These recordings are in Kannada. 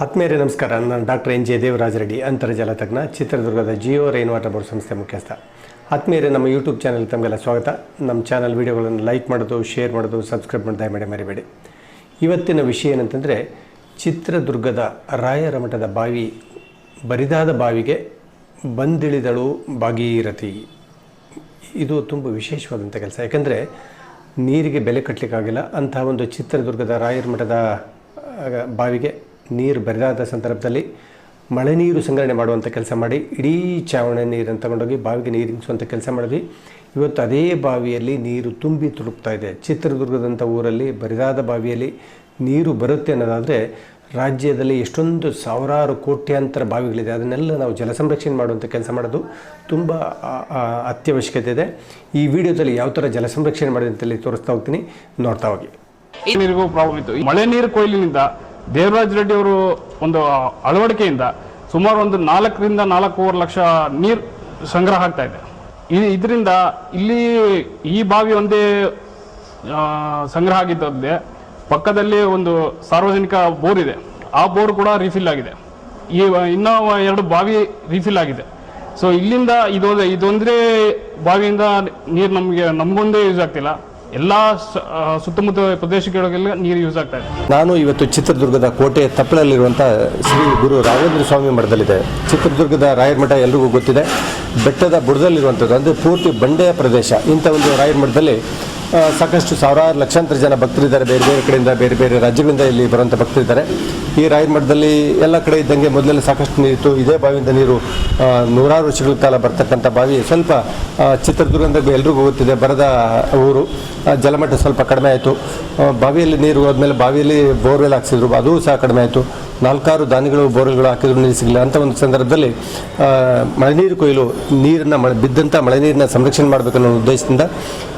ಆತ್ಮೀಯರೇ, ನಮಸ್ಕಾರ. ನಾನು doctor N. J. Devaraja Reddy ಅಂತರ್ಜಲ ತಜ್ಞ, ಚಿತ್ರದುರ್ಗದ ಜಿಯೋ ರೈನ್ ವಾಟರ್ ಬೋರ್ಡ್ ಸಂಸ್ಥೆ ಮುಖ್ಯಸ್ಥ. ಆತ್ಮೀಯರೇ, ನಮ್ಮ ಯೂಟ್ಯೂಬ್ ಚಾನಲ್ ತಮಗೆಲ್ಲ ಸ್ವಾಗತ. ನಮ್ಮ ಚಾನಲ್ ವೀಡಿಯೋಗಳನ್ನು ಲೈಕ್ ಮಾಡೋದು, ಶೇರ್ ಮಾಡೋದು, ಸಬ್ಸ್ಕ್ರೈಬ್ ಮಾಡೋದು ದಯಮಾಡಿ ಮರಿಬೇಡಿ. ಇವತ್ತಿನ ವಿಷಯ ಏನಂತಂದರೆ, ಚಿತ್ರದುರ್ಗದ ರಾಯರ ಮಠದ ಬಾವಿ, ಬರಿದಾದ ಬಾವಿಗೆ ಬಂದಿಳಿದಳು ಭಾಗೀರಥಿ. ಇದು ತುಂಬ ವಿಶೇಷವಾದಂಥ ಕೆಲಸ. ಯಾಕಂದರೆ, ನೀರಿಗೆ ಬೆಲೆ ಕಟ್ಟಲಿಕ್ಕಾಗಿಲ್ಲ ಅಂತಹ ಒಂದು ಚಿತ್ರದುರ್ಗದ ರಾಯರ ಮಠದ ಬಾವಿಗೆ ನೀರು ಬರಿದಾದ ಸಂದರ್ಭದಲ್ಲಿ ಮಳೆ ನೀರು ಸಂಗ್ರಹಣೆ ಮಾಡುವಂಥ ಕೆಲಸ ಮಾಡಿ, ಇಡೀ ಚಾವಣಿ ನೀರನ್ನು ತಗೊಂಡೋಗಿ ಬಾವಿಗೆ ನೀರಿಸುವಂಥ ಕೆಲಸ ಮಾಡಿದ್ವಿ. ಇವತ್ತು ಅದೇ ಬಾವಿಯಲ್ಲಿ ನೀರು ತುಂಬಿ ತುಳುಕ್ತಾ ಇದೆ. ಚಿತ್ರದುರ್ಗದಂಥ ಊರಲ್ಲಿ ಬರಿದಾದ ಬಾವಿಯಲ್ಲಿ ನೀರು ಬರುತ್ತೆ ಅನ್ನೋದಾದರೆ ರಾಜ್ಯದಲ್ಲಿ ಎಷ್ಟೊಂದು ಸಾವಿರಾರು ಕೋಟ್ಯಾಂತರ ಬಾವಿಗಳಿದೆ. ಅದನ್ನೆಲ್ಲ ನಾವು ಜಲ ಸಂರಕ್ಷಣೆ ಮಾಡುವಂಥ ಕೆಲಸ ಮಾಡೋದು ತುಂಬ ಅತ್ಯವಶ್ಯಕತೆ ಇದೆ. ಈ ವಿಡಿಯೋದಲ್ಲಿ ಯಾವ ಥರ ಜಲ ಸಂರಕ್ಷಣೆ ಮಾಡಿದೆ ಅಂತೇಳಿ ತೋರಿಸ್ತಾ ಹೋಗ್ತೀನಿ. ನೋಡ್ತಾ ಹೋಗಿ. ಮಳೆ ನೀರು ಕೊಯ್ಲಿನಿಂದ ದೇವರಾಜ್ ರೆಡ್ಡಿ ಅವರು ಒಂದು ಅಳವಡಿಕೆಯಿಂದ ಸುಮಾರು ಒಂದು ನಾಲ್ಕರಿಂದ ನಾಲ್ಕೂವರೆ ಲಕ್ಷ ನೀರು ಸಂಗ್ರಹ ಆಗ್ತಾ ಇದೆ. ಇದರಿಂದ ಇಲ್ಲಿ ಈ ಬಾವಿ ಒಂದೇ ಸಂಗ್ರಹ ಆಗಿದ್ದದ್ದೇ ಪಕ್ಕದಲ್ಲಿ ಒಂದು ಸಾರ್ವಜನಿಕ ಬೋರ್ ಇದೆ. ಆ ಬೋರ್ ಕೂಡ ರೀಫಿಲ್ ಆಗಿದೆ. ಈ ಇನ್ನೂ ಎರಡು ಬಾವಿ ರೀಫಿಲ್ ಆಗಿದೆ. ಸೊ ಇಲ್ಲಿಂದ ಇದೊಂದು ಇದೊಂದೇ ಬಾವಿಯಿಂದ ನೀರು ನಮಗೆ, ನಮಗೊಂದೇ ಯೂಸ್ ಆಗ್ತಿಲ್ಲ. ಎಲ್ಲ ಸುತ್ತಮುತ್ತ ಪ್ರದೇಶಗಳಿಗೆಲ್ಲ ನೀರು ಯೂಸ್ ಆಗ್ತಾ ಇದೆ. ನಾನು ಇವತ್ತು ಚಿತ್ರದುರ್ಗದ ಕೋಟೆ ತಪ್ಪಲಲ್ಲಿರುವಂಥ ಶ್ರೀ ಗುರು ರಾಘವೇಂದ್ರ ಸ್ವಾಮಿ ಮಠದಲ್ಲಿದೆ. ಚಿತ್ರದುರ್ಗದ ರಾಯರ ಮಠ ಎಲ್ರಿಗೂ ಗೊತ್ತಿದೆ. ಬೆಟ್ಟದ ಬುಡದಲ್ಲಿರುವಂಥದ್ದು, ಅಂದರೆ ಪೂರ್ತಿ ಬಂಡೆಯ ಪ್ರದೇಶ. ಇಂಥ ಒಂದು ರಾಯರ ಮಠದಲ್ಲಿ ಸಾಕಷ್ಟು ಸಾವಿರಾರು ಲಕ್ಷಾಂತರ ಜನ ಭಕ್ತರಿದ್ದಾರೆ. ಬೇರೆ ಬೇರೆ ಕಡೆಯಿಂದ, ಬೇರೆ ಬೇರೆ ರಾಜ್ಯಗಳಿಂದ ಇಲ್ಲಿ ಬರುವಂಥ ಭಕ್ತರಿದ್ದಾರೆ. ಈ ರಾಯರ ಮಠದಲ್ಲಿ ಎಲ್ಲ ಕಡೆ ಇದ್ದಂಗೆ ಮೊದಲೆಲ್ಲ ಸಾಕಷ್ಟು ನೀರಿತ್ತು ಇದೇ ಬಾವಿಯಿಂದ ನೀರು ನೂರಾರು ವರ್ಷಗಳ ಕಾಲ ಬರ್ತಕ್ಕಂಥ ಬಾವಿ. ಸ್ವಲ್ಪ ಚಿತ್ರದುರ್ಗದ ಎಲ್ಲರಿಗೂ ಎಲ್ರಿಗೂ ಗೊತ್ತಿದೆ, ಬರದ ಊರು. ಜಲಮಟ್ಟ ಸ್ವಲ್ಪ ಕಡಿಮೆ ಆಯಿತು. ಬಾವಿಯಲ್ಲಿ ನೀರು ಹೋದ್ಮೇಲೆ ಬಾವಿಯಲ್ಲಿ ಬೋರ್ವೆಲ್ ಹಾಕ್ಸಿದ್ರು. ಅದು ಸಹ ಕಡಿಮೆ ಆಯಿತು. ನಾಲ್ಕಾರು ದಾನಿಗಳು ಬೋರ್ವೆಲ್ಗಳು ಹಾಕಿದ್ರು ನೀರು ಸಿಗಲಿಲ್ಲ ಅಂತ ಒಂದು ಸಂದರ್ಭದಲ್ಲಿ ಮಳೆ ನೀರು ಕೊಯ್ಲು ನೀರನ್ನು ಮಳೆ ಬಿದ್ದಂಥ ಮಳೆ ನೀರನ್ನ ಸಂರಕ್ಷಣೆ ಮಾಡಬೇಕನ್ನೋ ಉದ್ದೇಶದಿಂದ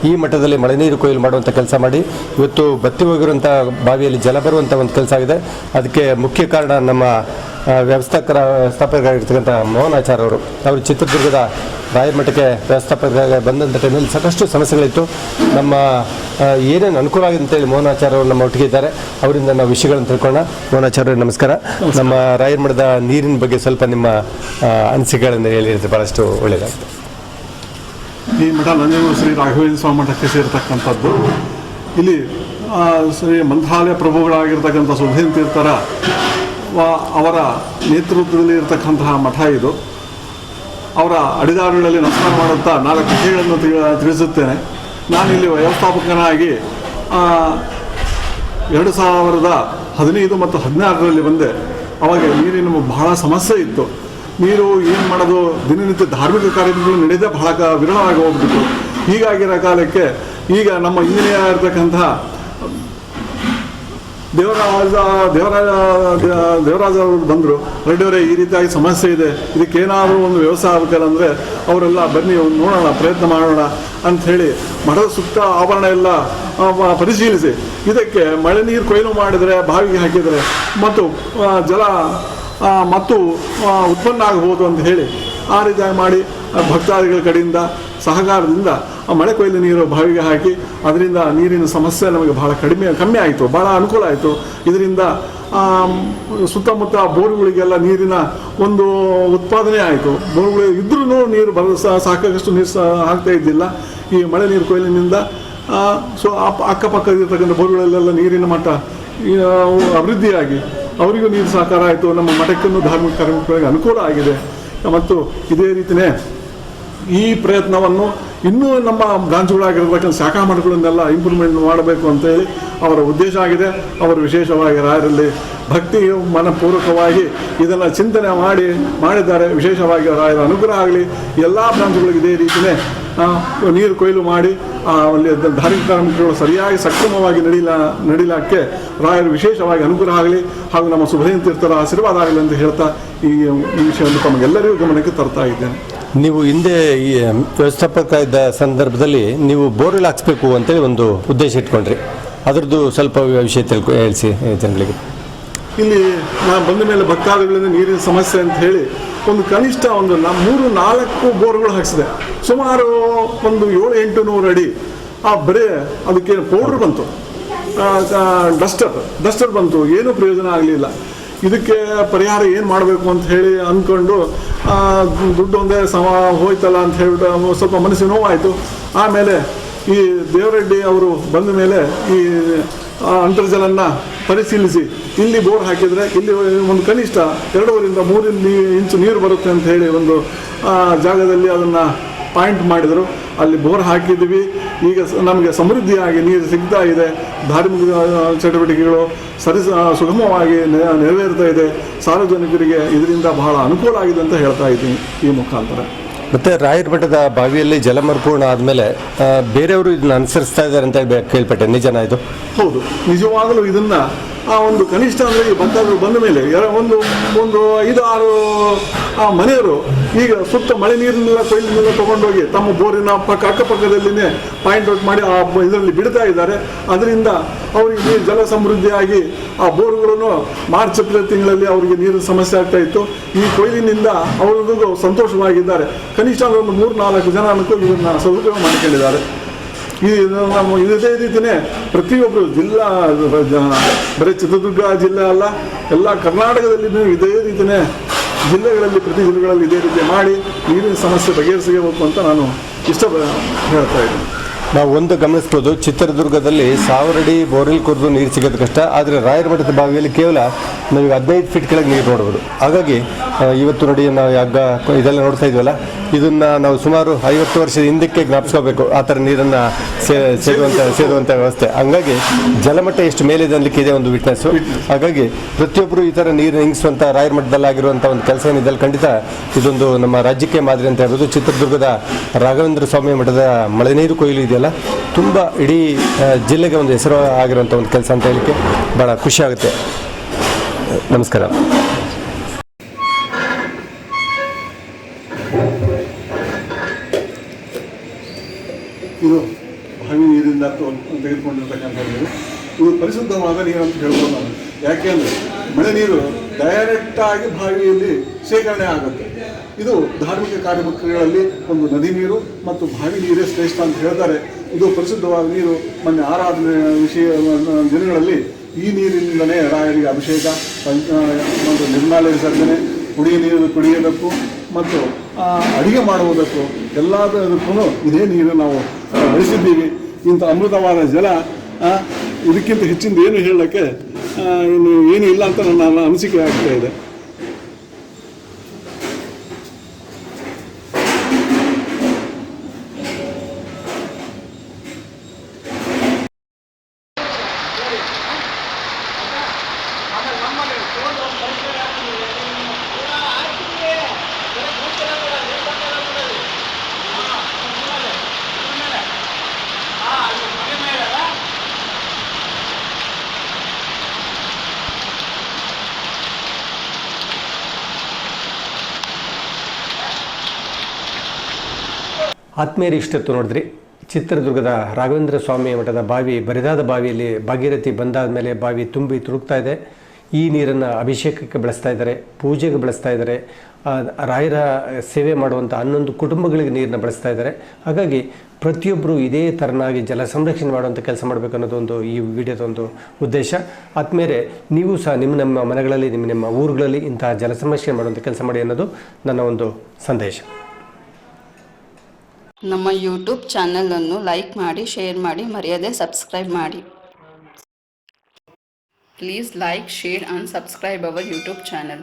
ಈ ಮಟ್ಟದಲ್ಲಿ ಮಳೆ ನೀರು ಕೊಯ್ಲು ಮಾಡುವಂಥ ಕೆಲಸ ಮಾಡಿ, ಇವತ್ತು ಬತ್ತಿ ಹೋಗಿರುವಂಥ ಬಾವಿಯಲ್ಲಿ ಜಲ ಬರುವಂಥ ಒಂದು ಕೆಲಸ ಆಗಿದೆ. ಅದಕ್ಕೆ ಮುಖ್ಯ ಕಾರಣ ನಮ್ಮ ವ್ಯವಸ್ಥಾಪಕರ ವ್ಯವಸ್ಥಾಪಕರಾಗಿರ್ತಕ್ಕಂಥ ಮೋಹನ್ ಆಚಾರ್ಯ ಅವರು ಅವರು ಚಿತ್ರದುರ್ಗದ ರಾಯರ ಮಠಕ್ಕೆ ವ್ಯವಸ್ಥಾಪಕರಾಗಿ ಬಂದಂಥ ಟೈಮಲ್ಲಿ ಸಾಕಷ್ಟು ಸಮಸ್ಯೆಗಳಿತ್ತು. ನಮ್ಮ ಏನೇನು ಅನುಕೂಲ ಆಗಿದೆ ಅಂತೇಳಿ ಮೋಹನಾಚಾರ್ಯ ಅವರು ನಮ್ಮ ಒಟ್ಟಿಗೆ ಇದ್ದಾರೆ. ಅವರಿಂದ ನಾವು ವಿಷಯಗಳನ್ನು ತಿಳ್ಕೊಳ್ಳೋಣ. ಮೋಹನಾಚಾರ್ಯ ನಮಸ್ಕಾರ. ನಮ್ಮ ರಾಯರ ಮಠದ ನೀರಿನ ಬಗ್ಗೆ ಸ್ವಲ್ಪ ನಿಮ್ಮ ಅನಿಸಿಕೆಗಳನ್ನು ಹೇಳಿದ್ರೆ ಭಾಳಷ್ಟು ಒಳ್ಳೆಯದಾಗುತ್ತೆ ಈ ಮಠ ನಂಜನೂರು ಶ್ರೀ ರಾಘವೇಂದ್ರ ಸ್ವಾಮಿ ಮಠಕ್ಕೆ ಸೇರ್ತಕ್ಕಂಥದ್ದು. ಇಲ್ಲಿ ಶ್ರೀ ಮಂತ್ರಾಲಯ ಪ್ರಭುಗಳಾಗಿರ್ತಕ್ಕಂಥ ಸುಧೀನ್ ತೀರ್ಥರ ಅವರ ನೇತೃತ್ವದಲ್ಲಿ ಇರತಕ್ಕಂತಹ ಮಠ ಇದು. ಅವರ ಅಡಿದಾರುಗಳಲ್ಲಿ ನಮಸ್ಕಾರ ಮಾಡುತ್ತಾ ನಾಲ್ಕು ವಿಷಯಗಳನ್ನು ತಿಳಿಸುತ್ತೇನೆ ತಿಳಿಸುತ್ತೇನೆ. ನಾನಿಲ್ಲಿ ವ್ಯವಸ್ಥಾಪಕನಾಗಿ ಎರಡು ಸಾವಿರದ ಹದಿನೈದು ಮತ್ತು ಹದಿನಾರರಲ್ಲಿ ಬಂದೆ. ಅವಾಗ ನೀರಿನ ಬಹಳ ಸಮಸ್ಯೆ ಇತ್ತು. ನೀರು ಏನು ಮಾಡೋದು, ದಿನನಿತ್ಯ ಧಾರ್ಮಿಕ ಕಾರ್ಯಕ್ರಮಗಳು ನಡೆದೇ ಬಹಳ ವಿರಳವಾಗಿ ಹೋಗ್ಬಿಟ್ಟು ಹೀಗಾಗಿರೋ ಕಾಲಕ್ಕೆ ಈಗ ನಮ್ಮ ಇಂಜಿನಿಯರ್ ಆಗಿರ್ತಕ್ಕಂತಹ ದೇವರಾಜ ದೇವರಾಜ ದೇವರಾಜ ಅವರು ಬಂದರು. ರೆಡ್ಡಿಯವರೇ ಈ ರೀತಿಯಾಗಿ ಸಮಸ್ಯೆ ಇದೆ. ಇದಕ್ಕೇನಾದರೂ ಒಂದು ವ್ಯವಸ್ಥೆ ಆಗಬೇಕಂದ್ರೆ ಅವರೆಲ್ಲ ಬನ್ನಿ ಒಂದು ನೋಡೋಣ, ಪ್ರಯತ್ನ ಮಾಡೋಣ ಅಂತ ಹೇಳಿ ಮಠದ ಸುತ್ತ ಆವರಣ ಎಲ್ಲ ಪರಿಶೀಲಿಸಿ. ಇದಕ್ಕೆ ಮಳೆ ನೀರು ಕೊಯ್ಲು ಮಾಡಿದರೆ ಬಾವಿಗೆ ಹಾಕಿದರೆ ಮತ್ತು ಜಲ ಮತ್ತು ಉತ್ಪನ್ನ ಆಗಬಹುದು ಅಂತ ಹೇಳಿ. ಆ ರೀತಿಯಾಗಿ ಮಾಡಿ ಭಕ್ತಾದಿಗಳ ಕಡೆಯಿಂದ ಸಹಕಾರದಿಂದ ಆ ಮಳೆ ಕೊಯ್ಲು ನೀರು ಬಾವಿಗೆ ಹಾಕಿ ಅದರಿಂದ ನೀರಿನ ಸಮಸ್ಯೆ ನಮಗೆ ಬಹಳ ಕಡಿಮೆ, ಕಮ್ಮಿ ಆಯಿತು ಭಾಳ ಅನುಕೂಲ ಆಯಿತು. ಇದರಿಂದ ಸುತ್ತಮುತ್ತ ಬೋರ್ಗಳಿಗೆಲ್ಲ ನೀರಿನ ಒಂದು ಉತ್ಪಾದನೆ ಆಯಿತು. ಬೋರ್ಗಳು ಇದ್ರೂ ನೀರು ಬರ ಸಾಕಷ್ಟು ನೀರು ಸಹ ಆಗ್ತಾ ಇದ್ದಿಲ್ಲ. ಈ ಮಳೆ ನೀರು ಕೊಯ್ಲಿನಿಂದ ಸೊ ಅಕ್ಕಪಕ್ಕದಿರ್ತಕ್ಕಂಥ ಬೋರ್ಗಳಲ್ಲೆಲ್ಲ ನೀರಿನ ಮಟ್ಟ ಅಭಿವೃದ್ಧಿಯಾಗಿ ಅವರಿಗೂ ನೀರು ಸಹಕಾರ ಆಯಿತು. ನಮ್ಮ ಮಠಕ್ಕೂ ಧಾರ್ಮಿಕ ಕಾರ್ಯಕ್ರಮಗಳಿಗೆ ಅನುಕೂಲ ಆಗಿದೆ. ಮತ್ತು ಇದೇ ರೀತಿಯೇ ಈ ಪ್ರಯತ್ನವನ್ನು ಇನ್ನೂ ನಮ್ಮ ಬ್ರಾಂಚ್ಗಳಾಗಿರ್ತಕ್ಕಂಥ ಶಾಖಾ ಮಠಗಳನ್ನೆಲ್ಲ ಇಂಪ್ರೂವ್ಮೆಂಟ್ ಮಾಡಬೇಕು ಅಂತೇಳಿ ಅವರ ಉದ್ದೇಶ ಆಗಿದೆ. ಅವರು ವಿಶೇಷವಾಗಿ ರಾಯರಲ್ಲಿ ಭಕ್ತಿ ಮನಪೂರ್ವಕವಾಗಿ ಇದನ್ನು ಚಿಂತನೆ ಮಾಡಿ ಮಾಡಿದ್ದಾರೆ. ವಿಶೇಷವಾಗಿ ರಾಯರ ಅನುಗ್ರಹ ಆಗಲಿ, ಎಲ್ಲ ಬ್ರಾಂಚ್ಗಳಿಗೆ ಇದೇ ರೀತಿಯೇ ನೀರು ಕೊಯ್ಲು ಮಾಡಿ ಆ, ಅಲ್ಲಿ ಧಾರ್ಮಿಕ ಕಾರ್ಯಕ್ರಮಗಳು ಸರಿಯಾಗಿ ಸಕ್ರಮವಾಗಿ ನಡೀಲ ನಡೀಲಕ್ಕೆ ರಾಯರು ವಿಶೇಷವಾಗಿ ಅನುಗ್ರಹ ಆಗಲಿ ಹಾಗೂ ನಮ್ಮ ಸುಭದೇನ್ ತೀರ್ಥರ ಆಶೀರ್ವಾದ ಆಗಲಿ ಅಂತ ಹೇಳ್ತಾ ಈ ಈ ವಿಷಯವನ್ನು ತಮಗೆಲ್ಲರಿಗೂ ಗಮನಕ್ಕೆ ತರ್ತಾ ಇದ್ದೇನೆ. ನೀವು ಹಿಂದೆ ಈ ವ್ಯವಸ್ಥಾಪಕ ಇದ್ದ ಸಂದರ್ಭದಲ್ಲಿ ನೀವು ಬೋರ್ವೆಲ್ ಹಾಕ್ಸ್ಬೇಕು ಅಂತೇಳಿ ಒಂದು ಉದ್ದೇಶ ಇಟ್ಕೊಂಡ್ರಿ. ಅದರದ್ದು ಸ್ವಲ್ಪ ವಿಷಯ ತಿಳ್ಕೊ ಹೇಳಿಸಿ ಜನಗಳಿಗೆ. ಇಲ್ಲಿ ನಾನು ಬಂದ ಮೇಲೆ ಭಕ್ತಾದಿಗಳಿಂದ ನೀರಿನ ಸಮಸ್ಯೆ ಅಂತ ಹೇಳಿ ಒಂದು ಕನಿಷ್ಠ ಒಂದು ನಮ್ಮ ಮೂರು, ನಾಲ್ಕು ಬೋರ್ಗಳು ಹಾಕಿಸಿದೆ. ಸುಮಾರು ಒಂದು ಏಳು, ಎಂಟು ನೂರು ಅಡಿ. ಆ ಬರೇ ಅದಕ್ಕೆ ಪೌಡ್ರ್ ಬಂತು. ಡಸ್ಟರ್ ಡಸ್ಟರ್ ಬಂತು. ಏನೂ ಪ್ರಯೋಜನ ಆಗಲಿಲ್ಲ. ಇದಕ್ಕೆ ಪರಿಹಾರ ಏನು ಮಾಡಬೇಕು ಅಂತ ಹೇಳಿ ಅಂದ್ಕೊಂಡು ದುಡ್ಡು ಒಂದೇ ಸಮ ಹೋಯ್ತಲ್ಲ ಅಂತ ಹೇಳ್ಬಿಟ್ಟು ಸ್ವಲ್ಪ ಮನಸ್ಸಿಗೆ ನೋವಾಯಿತು. ಆಮೇಲೆ ಈ ದೇವರೆಡ್ಡಿ ಅವರು ಬಂದ ಮೇಲೆ ಈ ಅಂತರ್ಜಲನ್ನ ಪರಿಶೀಲಿಸಿ. ಇಲ್ಲಿ ಬೋರ್ ಹಾಕಿದರೆ ಇಲ್ಲಿ ಒಂದು ಕನಿಷ್ಠ ಎರಡೂವರಿಂದ ಮೂರು ಇಂಚು ನೀರು ಬರುತ್ತೆ ಅಂತ ಹೇಳಿ ಒಂದು ಜಾಗದಲ್ಲಿ ಅದನ್ನು ಪಾಯಿಂಟ್ ಮಾಡಿದರು. ಅಲ್ಲಿ ಬೋರ್ ಹಾಕಿದ್ವಿ ಈಗ ನಮಗೆ ಸಮೃದ್ಧಿಯಾಗಿ ನೀರು ಸಿಗ್ತಾ ಇದೆ. ಧಾರ್ಮಿಕ ಚಟುವಟಿಕೆಗಳು ಸರಿ ಸುಗಮವಾಗಿ ನೆರವೇರ್ತಾ ಇದೆ. ಸಾರ್ವಜನಿಕರಿಗೆ ಇದರಿಂದ ಬಹಳ ಅನುಕೂಲ ಆಗಿದೆ ಅಂತ ಹೇಳ್ತಾ ಇದ್ದೀನಿ ಈ ಮುಖಾಂತರ. ಮತ್ತೆ ರಾಯರ ಮಠದ ಬಾವಿಯಲ್ಲಿ ಜಲಮರ್ಪೂರ್ಣ ಆದಮೇಲೆ ಬೇರೆಯವರು ಇದನ್ನ ಅನುಸರಿಸ್ತಾ ಇದ್ದಾರೆ ಅಂತ ಕೇಳ್ಪಟ್ಟೆ. ನಿಜನಾ ಇದು? ಹೌದು. ನಿಜವಾಗಲೂ ಇದನ್ನ ಆ ಒಂದು ಕನಿಷ್ಠ ಅಂದರೆ ಈ ಭಕ್ತಾದರು ಬಂದ ಮೇಲೆ ಒಂದು ಒಂದು ಐದು, ಆರು, ಆ ಮನೆಯವರು ಈಗ ಸುತ್ತ ಮಳೆ ನೀರನ್ನೆಲ್ಲ ಕೊಯ್ಲಿನೆಲ್ಲ ತೊಗೊಂಡೋಗಿ ತಮ್ಮ ಬೋರಿನ ಪಕ್ಕ ಅಕ್ಕಪಕ್ಕದಲ್ಲಿನೇ ಪಾಯಿಂಟ್ ಔಟ್ ಮಾಡಿ ಆ ಇದರಲ್ಲಿ ಬಿಡ್ತಾ ಇದ್ದಾರೆ. ಅದರಿಂದ ಅವರಿಗೆ ಜಲ ಸಮೃದ್ಧಿಯಾಗಿ ಆ ಬೋರ್ಗಳನ್ನು ಮಾರ್ಚ್ ಏಪ್ರಿಲ್ ತಿಂಗಳಲ್ಲಿ ಅವರಿಗೆ ನೀರಿನ ಸಮಸ್ಯೆ ಆಗ್ತಾ ಇತ್ತು. ಈ ಕೊಯ್ಲಿನಿಂದ ಅವರಿಗೂ ಸಂತೋಷವಾಗಿದ್ದಾರೆ. ಕನಿಷ್ಠ ಒಂದು ಮೂರು ನಾಲ್ಕು ಜನ ಅನ್ಕೋ ಇವನ್ನ ಸದುಪಯೋಗ ಮಾಡಿಕೊಂಡಿದ್ದಾರೆ. ಈ ನಮ್ಮ ಇದೇ ರೀತಿನೇ ಪ್ರತಿಯೊಬ್ಬರು ಜಿಲ್ಲಾ, ಬರೀ ಚಿತ್ರದುರ್ಗ ಜಿಲ್ಲೆ ಅಲ್ಲ, ಎಲ್ಲ ಕರ್ನಾಟಕದಲ್ಲಿ ಇದೇ ರೀತಿನೇ ಜಿಲ್ಲೆಗಳಲ್ಲಿ, ಪ್ರತಿ ಜಿಲ್ಲೆಗಳಲ್ಲಿ ಇದೇ ರೀತಿ ಮಾಡಿ ನೀರಿನ ಸಮಸ್ಯೆ ಬಗೆಹರಿಸಬೇಕು ಅಂತ ನಾನು ಇಷ್ಟ ಹೇಳ್ತಾ ಇದ್ದೀನಿ. ನಾವು ಒಂದು ಗಮನಿಸ್ಬೋದು, ಚಿತ್ರದುರ್ಗದಲ್ಲಿ ಸಾವಿರಡಿ ಬೋರಿಲ್ ಕೊರೆದು ನೀರು ಸಿಗೋದು ಕಷ್ಟ. ಆದರೆ ರಾಯರ ಮಠದ ಬಾವಿಯಲ್ಲಿ ಕೇವಲ ನಮಗೆ ಹದಿನೈದು ಫೀಟ್ ಕೆಳಗೆ ನೀರು ನೋಡ್ಬೋದು. ಹಾಗಾಗಿ ಇವತ್ತು ನೋಡಿ ನಾವು ಹಗ್ಗ ಇದೆಲ್ಲ ನೋಡ್ತಾ ಇದ್ವಲ್ಲ, ಇದನ್ನ ನಾವು ಸುಮಾರು ಐವತ್ತು ವರ್ಷದ ಹಿಂದಕ್ಕೆ ಜ್ಞಾಪಿಸ್ಕೋಬೇಕು. ಆ ಥರ ನೀರನ್ನು ಸೇ ಸೇದುವಂಥ ವ್ಯವಸ್ಥೆ. ಹಂಗಾಗಿ ಜಲಮಟ್ಟ ಎಷ್ಟು ಮೇಲೆ ಅನ್ಲಿಕ್ಕೆ ಇದೆ ಒಂದು ವಿಟ್ನೆಸ್ಸು ಹಾಗಾಗಿ ಪ್ರತಿಯೊಬ್ಬರು ಈ ಥರ ನೀರು ಹಿಂಗಿಸುವಂಥ ರಾಯರ ಮಠದಲ್ಲಾಗಿರುವಂಥ ಒಂದು ಕೆಲಸ ಏನಿದೆ ಖಂಡಿತ ಇದೊಂದು ನಮ್ಮ ರಾಜ್ಯಕ್ಕೆ ಮಾದರಿ ಅಂತ ಹೇಳ್ಬೋದು. ಚಿತ್ರದುರ್ಗದ ರಾಘವೇಂದ್ರ ಸ್ವಾಮಿ ಮಠದ ಮಳೆ ನೀರು ಕೊಯ್ಲು ಇದೆಯಲ್ಲ ತುಂಬ ಇಡೀ ಜಿಲ್ಲೆಗೆ ಒಂದು ಹೆಸರು ಆಗಿರುವಂಥ ಒಂದು ಕೆಲಸ ಅಂತ ಹೇಳಿಕ್ಕೆ ಭಾಳ ಖುಷಿ ಆಗುತ್ತೆ. ನಮಸ್ಕಾರ. ಇದು ಬಾವಿ ನೀರಿಂದ ತೊ- ತೆಗೆದುಕೊಂಡಿರ್ತಕ್ಕಂಥ ನೀರು ಇದು ಪರಿಶುದ್ಧವಾದ ನೀರು ಅಂತ ಹೇಳ್ಬೋದು ನಾನು ಯಾಕೆಂದ್ರೆ ಮಳೆ ನೀರು ಡೈರೆಕ್ಟ್ ಆಗಿ ಬಾವಿಯಲ್ಲಿ ಶೇಖರಣೆ ಆಗುತ್ತೆ. ಇದು ಧಾರ್ಮಿಕ ಕಾರ್ಯಕ್ರಮಗಳಲ್ಲಿ ಒಂದು ನದಿ ನೀರು ಮತ್ತು ಬಾವಿ ನೀರೇ ಶ್ರೇಷ್ಠ ಅಂತ ಹೇಳ್ತಾರೆ. ಇದು ಪರಿಶುದ್ಧವಾದ ನೀರು. ಮೊನ್ನೆ ಆರಾಧನೆ ವಿಷಯ ದಿನಗಳಲ್ಲಿ ಈ ನೀರಿನಿಂದಲೇ ರಾಯರಿಗೆ ಅಭಿಷೇಕ ಒಂದು ನಿರ್ಮಾಲಯ ವಿಸರ್ಜನೆ, ಕುಡಿಯ ನೀರನ್ನು ಕುಡಿಯೋದಕ್ಕೂ ಮತ್ತು ಅಡಿಗೆ ಮಾಡುವುದಕ್ಕೂ ಎಲ್ಲದಕ್ಕೂ ಇದೇ ನೀರು ನಾವು ಬಳಸಿದ್ದೀವಿ. ಇಂಥ ಅಮೃತವಾದ ಜಲ ಇದಕ್ಕಿಂತ ಹೆಚ್ಚಿಂದ ಏನು ಹೇಳೋಕ್ಕೆ ಇನ್ನು ಏನು ಇಲ್ಲ ಅಂತ ನನ್ನ ಅನಿಸಿಕೆ ಆಗ್ತಾ ಇದೆ. ಆತ್ಮೀಯರು ಇಷ್ಟೊತ್ತು ನೋಡಿದ್ರಿ. ಚಿತ್ರದುರ್ಗದ ರಾಘವೇಂದ್ರ ಸ್ವಾಮಿ ಮಠದ ಬಾವಿ, ಬರಿದಾದ ಬಾವಿಯಲ್ಲಿ ಭಾಗೀರಥಿ ಬಂದಾದ ಮೇಲೆ ಬಾವಿ ತುಂಬಿ ತುಳುಕ್ತಾ ಇದೆ. ಈ ನೀರನ್ನು ಅಭಿಷೇಕಕ್ಕೆ ಬಳಸ್ತಾ ಇದ್ದಾರೆ, ಪೂಜೆಗೆ ಬಳಸ್ತಾ ಇದ್ದಾರೆ. ರಾಯರ ಸೇವೆ ಮಾಡುವಂಥ ಹನ್ನೊಂದು ಕುಟುಂಬಗಳಿಗೆ ನೀರನ್ನ ಬಳಸ್ತಾ ಇದ್ದಾರೆ. ಹಾಗಾಗಿ ಪ್ರತಿಯೊಬ್ಬರು ಇದೇ ಥರನಾಗಿ ಜಲ ಸಂರಕ್ಷಣೆ ಮಾಡುವಂಥ ಕೆಲಸ ಮಾಡಬೇಕು ಅನ್ನೋದು ಒಂದು ಈ ವಿಡಿಯೋದ ಒಂದು ಉದ್ದೇಶ. ಆದಮೇಲೆ ನೀವು ಸಹ ನಿಮ್ಮ ನಮ್ಮ ಮನೆಗಳಲ್ಲಿ, ನಿಮ್ಮ ನಿಮ್ಮ ಊರುಗಳಲ್ಲಿ ಇಂತಹ ಜಲ ಸಂರಕ್ಷಣೆ ಮಾಡುವಂಥ ಕೆಲಸ ಮಾಡಿ ಅನ್ನೋದು ನನ್ನ ಒಂದು ಸಂದೇಶ. ನಮ್ಮ ಯೂಟ್ಯೂಬ್ ಚಾನಲನ್ನು ಲೈಕ್ ಮಾಡಿ ಶೇರ್ ಮಾಡಿ, ಮರೆಯದೆ ಸಬ್ಸ್ಕ್ರೈಬ್ ಮಾಡಿ. Please like share and subscribe our YouTube channel